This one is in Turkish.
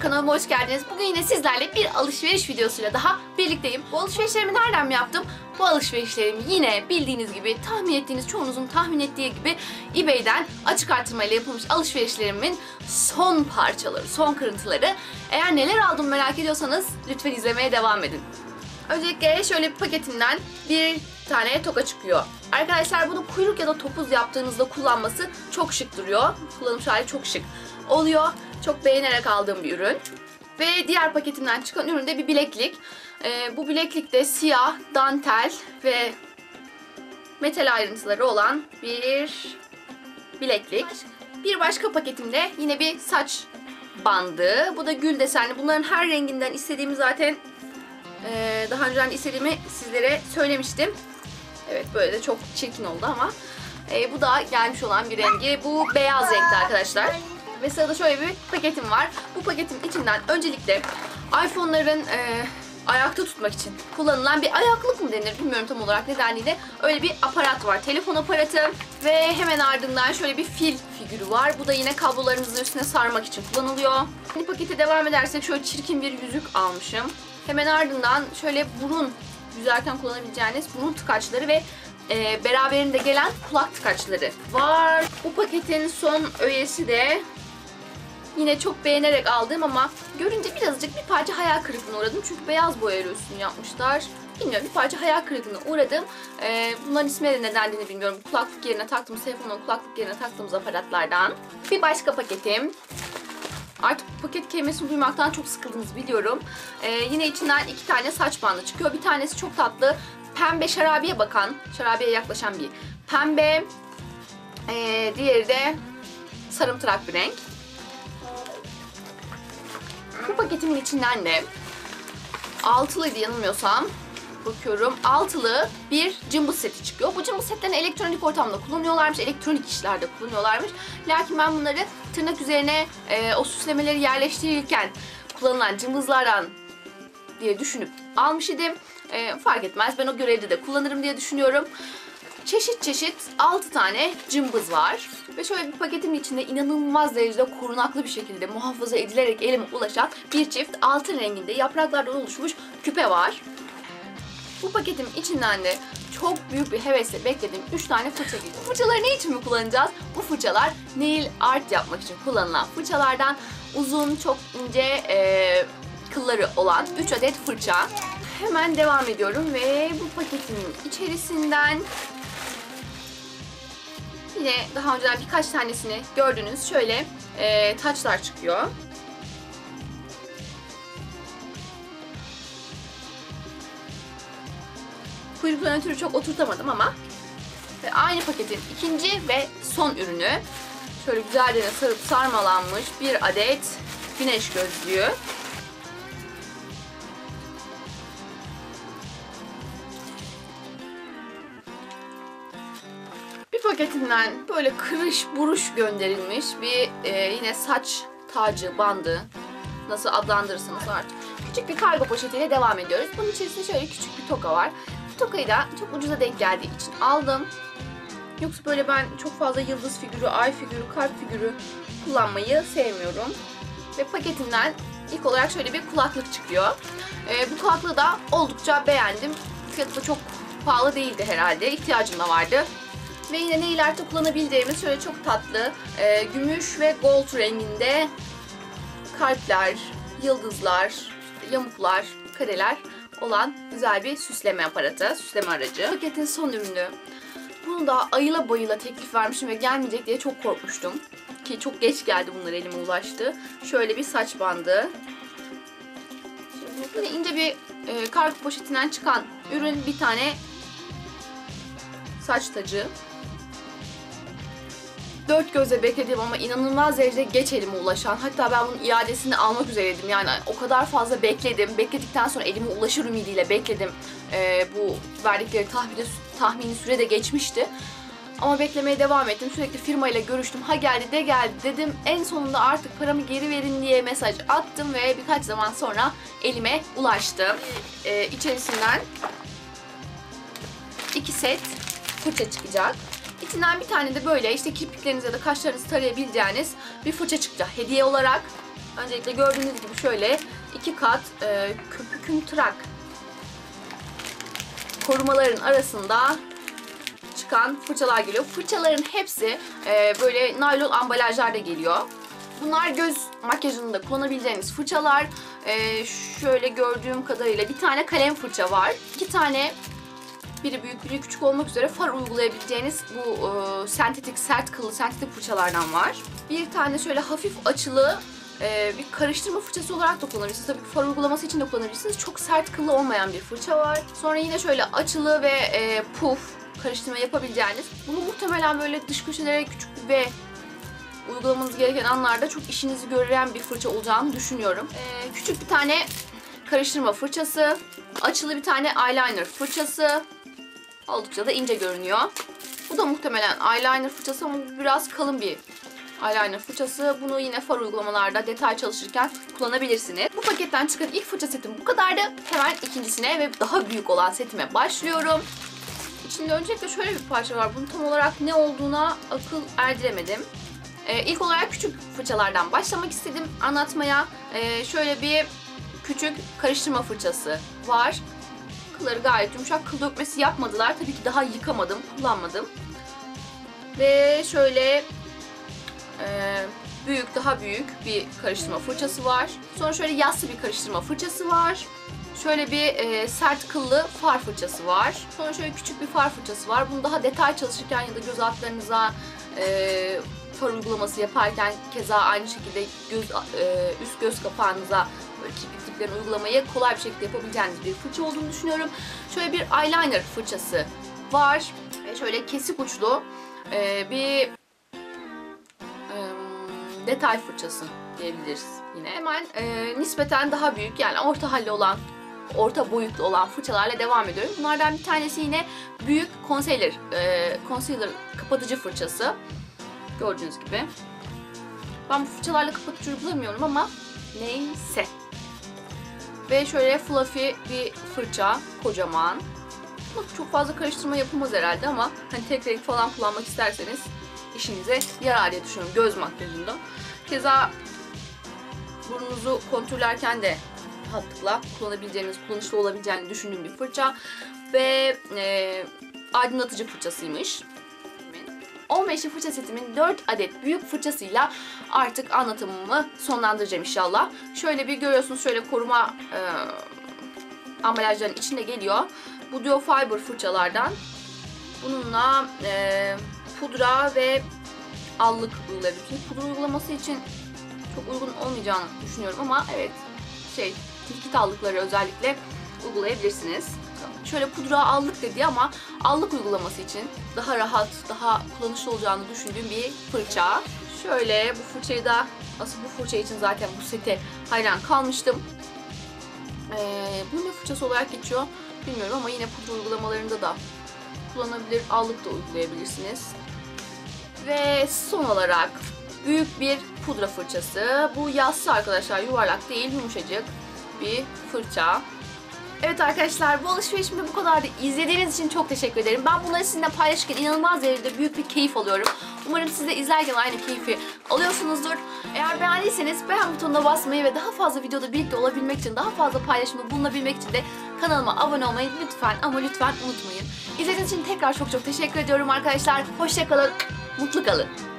kanalıma hoş geldiniz. Bugün yine sizlerle bir alışveriş videosuyla daha birlikteyim. Bu alışverişlerimi nereden mi yaptım? Bu alışverişlerimi yine bildiğiniz gibi, tahmin ettiğiniz, çoğunuzun tahmin ettiği gibi eBay'den açık artırmayla yapılmış alışverişlerimin son parçaları, son kırıntıları. Eğer neler aldım merak ediyorsanız lütfen izlemeye devam edin. Öncelikle şöyle bir paketinden bir tane toka çıkıyor. Arkadaşlar bunu kuyruk ya da topuz yaptığınızda kullanması çok şık duruyor. Kullanım hali çok şık oluyor. Çok beğenerek aldığım bir ürün. Ve diğer paketimden çıkan ürün de bir bileklik. Ee, bu bileklik de siyah, dantel ve metal ayrıntıları olan bir bileklik. Bir başka paketimde yine bir saç bandı. Bu da gül desenli. Bunların her renginden istediğimi zaten ee, daha önceden istediğimi sizlere söylemiştim. Evet böyle de çok çirkin oldu ama ee, bu da gelmiş olan bir rengi. Bu beyaz renkte arkadaşlar. Ve sırada şöyle bir paketim var. Bu paketin içinden öncelikle iPhone'ların e, ayakta tutmak için kullanılan bir ayaklık mı denir bilmiyorum tam olarak ne dendiğinde öyle bir aparat var. Telefon aparatı ve hemen ardından şöyle bir fil figürü var. Bu da yine kablolarınızı üstüne sarmak için kullanılıyor. Bu pakete devam edersek şöyle çirkin bir yüzük almışım. Hemen ardından şöyle burun yüzerken kullanabileceğiniz burun tıkaçları ve e, beraberinde gelen kulak tıkaçları var. Bu paketin son öğesi de yine çok beğenerek aldığım ama görünce birazcık bir parça hayal kırıklığına uğradım. Çünkü beyaz boyayla üstünü yapmışlar. Bilmiyorum bir parça hayal kırıklığına uğradım. Ee, bunların ismi ne dendiğini bilmiyorum. Kulaklık yerine taktığımız telefonun kulaklık yerine taktığımız aparatlardan. Bir başka paketim. Artık paket kelimesini duymaktan çok sıkıldınız biliyorum. Ee, yine içinden iki tane saç bandı çıkıyor. Bir tanesi çok tatlı. Pembe şarabiye bakan, şarabiye yaklaşan bir pembe. Ee, diğeri de sarımtırak bir renk. Bu paketimin içinden de altılıydı yanılmıyorsam. Bakıyorum. Altılı bir cımbız seti çıkıyor. Bu cımbız setlerini elektronik ortamda kullanıyorlarmış. Elektronik işlerde kullanıyorlarmış. Lakin ben bunları tırnak üzerine e, o süslemeleri yerleştirirken kullanılan cımbızlardan diye düşünüp almış idim. E, fark etmez. Ben o görevde de kullanırım diye düşünüyorum. Çeşit çeşit 6 tane cımbız var. Ve şöyle bir paketin içinde inanılmaz derecede korunaklı bir şekilde muhafaza edilerek elime ulaşan bir çift altın renginde yapraklardan oluşmuş küpe var. Bu paketin içinden de çok büyük bir hevesle beklediğim 3 tane fırça geliyor. Fırçaları ne için mi kullanacağız? Bu fırçalar nail art yapmak için kullanılan fırçalardan uzun, çok ince e, kılları olan 3 adet fırça. Hemen devam ediyorum ve bu paketin içerisinden Yine daha önceden birkaç tanesini gördünüz. Şöyle e, taçlar çıkıyor. Kuyruklarına ötürü çok oturtamadım ama ve aynı paketin ikinci ve son ürünü şöyle güzelce sarıp sarmalanmış bir adet güneş gözlüğü. Paketinden böyle kırış buruş gönderilmiş bir e, yine saç tacı, bandı nasıl adlandırırsanız artık. Küçük bir kargo poşetiyle devam ediyoruz. Bunun içerisinde şöyle küçük bir toka var. Bu tokayı da çok ucuza denk geldiği için aldım. Yoksa böyle ben çok fazla yıldız figürü, ay figürü, kalp figürü kullanmayı sevmiyorum. Ve paketinden ilk olarak şöyle bir kulaklık çıkıyor. E, bu kulaklığı da oldukça beğendim. Fiyatı da çok pahalı değildi herhalde. İhtiyacım da vardı. Ve yine art'ta kullanabileceğimiz şöyle çok tatlı e, gümüş ve gold renginde kalpler, yıldızlar, yamuklar, kareler olan güzel bir süsleme aparatı, süsleme aracı. Paketin son ürünü. Bunu da ayıla bayıla teklif vermişim ve gelmeyecek diye çok korkmuştum. Ki çok geç geldi bunlar elime ulaştı. Şöyle bir saç bandı. Şimdi ince bir e, kargo poşetinden çıkan ürün bir tane saç tacı. Dört gözle beklediğim ama inanılmaz derecede geç elime ulaşan. Hatta ben bunun iadesini almak üzereydim. Yani o kadar fazla bekledim. Bekledikten sonra elime ulaşır ümidiyle bekledim. Ee, bu verdikleri tahmini, tahmini süre de geçmişti. Ama beklemeye devam ettim. Sürekli firmayla görüştüm. Ha geldi de geldi dedim. En sonunda artık paramı geri verin diye mesaj attım ve birkaç zaman sonra elime ulaştı. Ee, içerisinden iki set fırça çıkacak. İçinden bir tane de böyle işte kirpiklerinizi ya da kaşlarınızı tarayabileceğiniz bir fırça çıkacak hediye olarak. Öncelikle gördüğünüz gibi şöyle iki kat e, köpükümtırak korumaların arasında çıkan fırçalar geliyor. Fırçaların hepsi e, böyle naylon ambalajlarda geliyor. Bunlar göz makyajında kullanabileceğiniz fırçalar. E, şöyle gördüğüm kadarıyla bir tane kalem fırça var. iki tane biri büyük biri küçük olmak üzere far uygulayabileceğiniz bu e, sentetik sert kıllı sentetik fırçalardan var. Bir tane şöyle hafif açılı e, bir karıştırma fırçası olarak da kullanabilirsiniz. Tabii far uygulaması için de kullanabilirsiniz. Çok sert kıllı olmayan bir fırça var. Sonra yine şöyle açılı ve e, puf karıştırma yapabileceğiniz. Bunu muhtemelen böyle dış köşelere küçük bir V uygulamanız gereken anlarda çok işinizi gören bir fırça olacağını düşünüyorum. E, küçük bir tane karıştırma fırçası, açılı bir tane eyeliner fırçası. Oldukça da ince görünüyor. Bu da muhtemelen eyeliner fırçası ama biraz kalın bir eyeliner fırçası. Bunu yine far uygulamalarda detay çalışırken kullanabilirsiniz. Bu paketten çıkan ilk fırça setim bu kadardı. Hemen ikincisine ve daha büyük olan setime başlıyorum. İçinde öncelikle şöyle bir parça var. Bunun tam olarak ne olduğuna akıl erdiremedim. Ee, ilk olarak küçük fırçalardan başlamak istedim anlatmaya. Ee, şöyle bir küçük karıştırma fırçası var. Kılları gayet yumuşak. Kıl dökmesi yapmadılar. Tabii ki daha yıkamadım, kullanmadım. Ve şöyle e, büyük, daha büyük bir karıştırma fırçası var. Sonra şöyle yassı bir karıştırma fırçası var. Şöyle bir e, sert kıllı far fırçası var. Sonra şöyle küçük bir far fırçası var. Bunu daha detay çalışırken ya da göz altlarınıza e, far uygulaması yaparken keza aynı şekilde göz e, üst göz kapağınıza böyle kirpik diplerini uygulamayı kolay bir şekilde yapabileceğiniz bir fırça olduğunu düşünüyorum. Şöyle bir eyeliner fırçası var. E, şöyle kesik uçlu e, bir e, detay fırçası diyebiliriz yine. Hemen e, nispeten daha büyük yani orta halli olan orta boyutlu olan fırçalarla devam ediyorum. Bunlardan bir tanesi yine büyük concealer, e, concealer kapatıcı fırçası. Gördüğünüz gibi. Ben bu fırçalarla kapatıcı uygulamıyorum ama neyse. Ve şöyle fluffy bir fırça, kocaman. Çok fazla karıştırma yapılmaz herhalde ama hani tek renk falan kullanmak isterseniz işinize yarar diye düşünüyorum göz makyajında. Keza burnunuzu kontürlerken de rahatlıkla kullanabileceğiniz, kullanışlı olabileceğini düşündüğüm bir fırça. Ve e, aydınlatıcı fırçasıymış. 15'li fırça setimin 4 adet büyük fırçasıyla artık anlatımımı sonlandıracağım inşallah. Şöyle bir görüyorsunuz şöyle koruma e, ambalajların içinde geliyor. Bu Duo Fiber fırçalardan. Bununla e, pudra ve allık uygulayabilirsiniz. Pudra uygulaması için çok uygun olmayacağını düşünüyorum ama evet şey tilkit allıkları özellikle uygulayabilirsiniz. Şöyle pudra allık dedi ama allık uygulaması için daha rahat, daha kullanışlı olacağını düşündüğüm bir fırça. Şöyle bu fırçayı da asıl bu fırça için zaten bu sete hayran kalmıştım. Ee, bu ne fırçası olarak geçiyor bilmiyorum ama yine pudra uygulamalarında da kullanabilir, allık da uygulayabilirsiniz. Ve son olarak büyük bir pudra fırçası. Bu yassı arkadaşlar yuvarlak değil yumuşacık bir fırça. Evet arkadaşlar bu alışverişim de bu kadardı. İzlediğiniz için çok teşekkür ederim. Ben bunları sizinle paylaşırken inanılmaz derecede büyük bir keyif alıyorum. Umarım siz de izlerken aynı keyfi alıyorsunuzdur. Eğer beğendiyseniz beğen butonuna basmayı ve daha fazla videoda birlikte olabilmek için, daha fazla paylaşımda bulunabilmek için de kanalıma abone olmayı lütfen ama lütfen unutmayın. İzlediğiniz için tekrar çok çok teşekkür ediyorum arkadaşlar. Hoşçakalın, mutlu kalın.